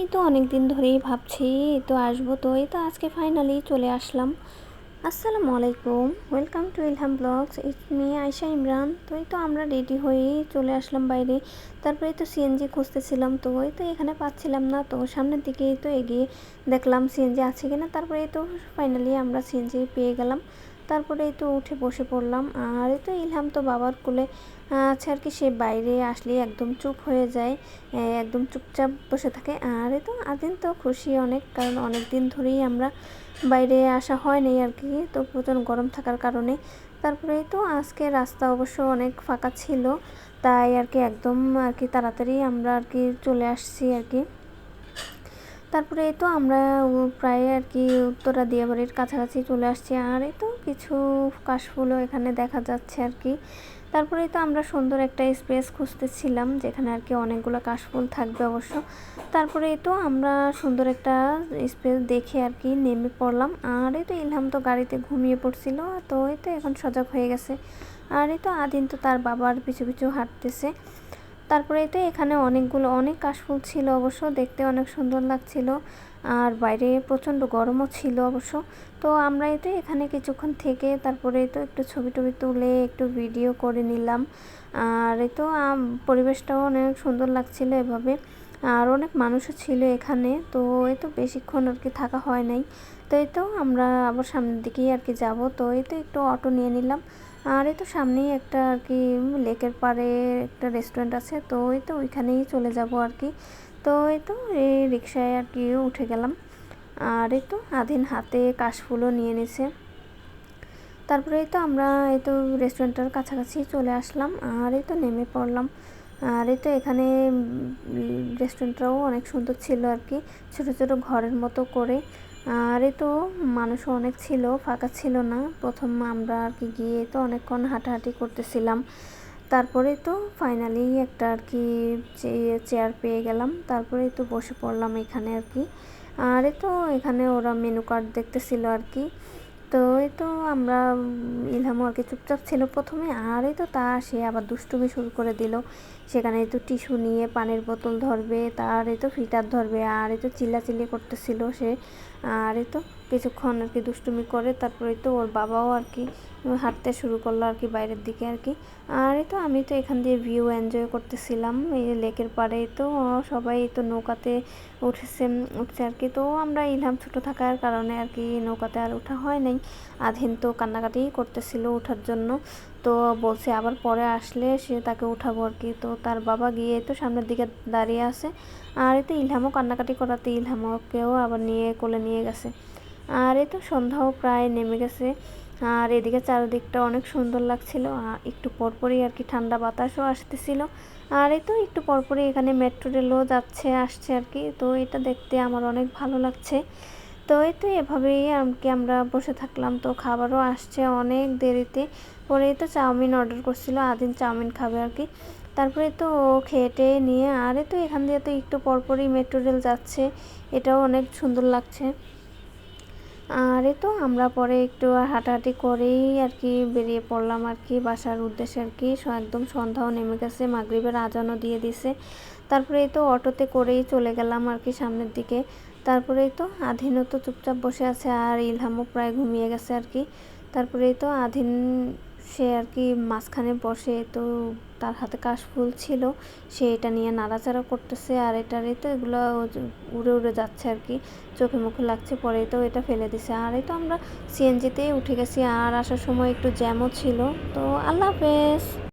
এই তো অনেক দিন ধরেই ভাবছি তো আসব তো, এই তো আজকে ফাইনালি চলে আসলাম। আসসালামু আলাইকুম welcome to Ilham blogs it's me Ayesha Imran তো এই তো আমরা রেডি হয়েই চলে আসলাম বাইরে তারপরে তো সিএনজি খুঁজতেছিলাম তো ওই তো এখানে পাচ্ছিলাম না তো, সামনের দিকে তো এগিয়ে দেখলাম সিএনজি আছে কিনা তারপরে তো ফাইনালি আমরা সিএনজি পেয়ে গেলাম। তারপরে তো উঠে বসে পড়লাম। আর এই তো ইলহাম তো বাবার কোলে আছে আর কি, সে বাইরে আসলে একদম চুপ হয়ে যায় একদম চুপচাপ বসে থাকে। আর এই তো আদিন তো খুশি অনেক, কারণ অনেক দিন ধরেই আমরা বাইরে আসা হয় নাই আর কি, তো প্রচুর গরম থাকার কারণে। তারপরে তো আজকে রাস্তা অবশ্য অনেক ফাঁকা ছিল, তাই আর কি একদম আর কি তাড়াতাড়ি আমরা আর কি চলে আসছি আর কি। তারপরে এই তো আমরা প্রায় আর কি উত্তরা দিয়াবাড়ির কাছাকাছি চলে আসছি। আর এই তো কিছু কাশফুলও এখানে দেখা যাচ্ছে আর কি। তারপরেই তো আমরা সুন্দর একটা স্পেস খুঁজতেছিলাম, যেখানে আর কি অনেকগুলো কাশফুল থাকবে অবশ্য। তারপরে তো আমরা সুন্দর একটা স্পেস দেখে আর কি নেমে পড়লাম। আর এই তো ইলহাম তো গাড়িতে ঘুমিয়ে পড়ছিল, তো এই তো এখন সজাগ হয়ে গেছে। আর এই তো আদিন তো তার বাবার পিছু পিছু হাঁটতেছে। তারপরে তো এখানে অনেকগুলো, অনেক কাশফুল ছিল অবশ্য, দেখতে অনেক সুন্দর লাগছিল। আর বাইরে প্রচণ্ড গরমও ছিল অবশ্য। তো আমরা তো এখানে কিছুক্ষণ থেকে তারপরে তো একটু ছবি টবি তুলে একটু ভিডিও করে নিলাম। আর এই তো পরিবেশটাও অনেক সুন্দর লাগছিল এভাবে। আর অনেক মানুষও ছিল এখানে, তো এই তো বেশিক্ষণ আর কি থাকা হয় নাই। তো এই তো আমরা আবার সামনের দিকেই আর কি যাব তো এই তো একটু অটো নিয়ে নিলাম আর এই তো সামনেই একটা আর কি লেকের পাড়ে একটা রেস্টুরেন্ট আছে তো এই তো ওইখানেই চলে যাব আর কি তো এই তো এই রিক্সায় আর কি উঠে গেলাম আর এই তো আধীন হাতে কাশফুলও নিয়ে নিছে তারপরে এই তো আমরা এই তো রেস্টুরেন্টের কাছাকাছি চলে আসলাম আর এই তো নেমে পড়লাম আর এই তো এখানে রেস্টুরেন্টটাও অনেক সুন্দর ছিল আর কি ছোট ছোট ঘরের মতো করে আর এ তো মানুষও অনেক ছিল, ফাঁকা ছিল না। প্রথম আমরা আর কি গিয়ে তো অনেকক্ষণ হাঁটাহাঁটি করতেছিলাম। তারপরে তো ফাইনালি একটা আর কি চেয়ার পেয়ে গেলাম। তারপরে তো বসে পড়লাম এখানে আর কি। আর এ তো এখানে ওরা মেনু কার্ড দেখতেছিল আর কি। তো এই তো আমরা ইলহামও আর কি চুপচাপ ছিল প্রথমে, আর এই তো তা সে আবার দুষ্টুমি শুরু করে দিল। সেখানে তো টিস্যু নিয়ে পানির বোতল ধরবে, তার এই তো ফিটার ধরবে, আর এই তো চিল্লাচিল্লি করতেছিল সে, আর এই তো কিছুক্ষণ আর কি দুষ্টুমি করে তারপরে তো ওর বাবাও আর কি হাঁটতে শুরু করল আর কি বাইরের দিকে আর কি। আর এই তো আমি তো এখান দিয়ে ভিউ এনজয় করতেছিলাম, এই লেকের পাড়ে তো সবাই তো নৌকাতে উঠেছে, উঠছে আর কি। তো আমরা ইলহাম ছোট থাকার কারণে আর কি নৌকাতে আর ওঠা হয় নাই। আধীন তো কান্নাকাটিই করতেছিল ওঠার জন্য। তো বলছে আবার পরে আসলে সে তাকে উঠাবো আর কি। তো তার বাবা গিয়ে তো সামনের দিকে দাঁড়িয়ে আছে। আর এতে ইলহামও কান্নাকাটি করাতে ইলহামকেও আবার নিয়ে কোলে নিয়ে গেছে। আর এই তো সন্ধ্যাও প্রায় নেমে গেছে। আর এদিকে চারিদিকটা অনেক সুন্দর লাগছিল। একটু পরপরই আর কি ঠান্ডা বাতাসও আসতেছিল। আর এই তো একটু পরপরই এখানে মেট্রো রেলও যাচ্ছে, আসছে আর কি। তো এটা দেখতে আমার অনেক ভালো লাগছে। তো এই তো এভাবেই আর কি আমরা বসে থাকলাম। তো খাবারও আসছে অনেক দেরিতে। পরে তো চাউমিন অর্ডার করছিল আদিন চাউমিন খাবে আর কি। তারপরে তো খেটে নিয়ে, আরে তো এখান দিয়ে তো একটু পরপরই মেট্রো রেল যাচ্ছে। এটাও অনেক সুন্দর লাগছে। আর তো, আমরা পরে একটু হাঁটাহাঁটি করেই আর কি বেরিয়ে পড়লাম আর কি বাসার উদ্দেশ্যে আর কি একদম সন্ধ্যাও নেমে গেছে, মাগরীবের আজানও দিয়ে দিছে। তারপরে এই তো অটোতে করেই চলে গেলাম আর কি সামনের দিকে। তারপরেই তো আধীনও তো চুপচাপ বসে আছে আর ইলহামও প্রায় ঘুমিয়ে গেছে আর কি তারপরেই তো আধীন সে আর কি মাঝখানে বসে তো তার হাতে কাশফুল ছিল, সে এটা নিয়ে নাড়াচাড়া করতেছে আর এটার তো এগুলো উড়ে উড়ে যাচ্ছে আর কি, চোখে মুখে লাগছে পরে তো এটা ফেলে দিছে। আর এই তো আমরা সিএনজিতেই উঠে গেছি, আর আসার সময় একটু জ্যামও ছিল। তো আল্লাহ হাফেজ।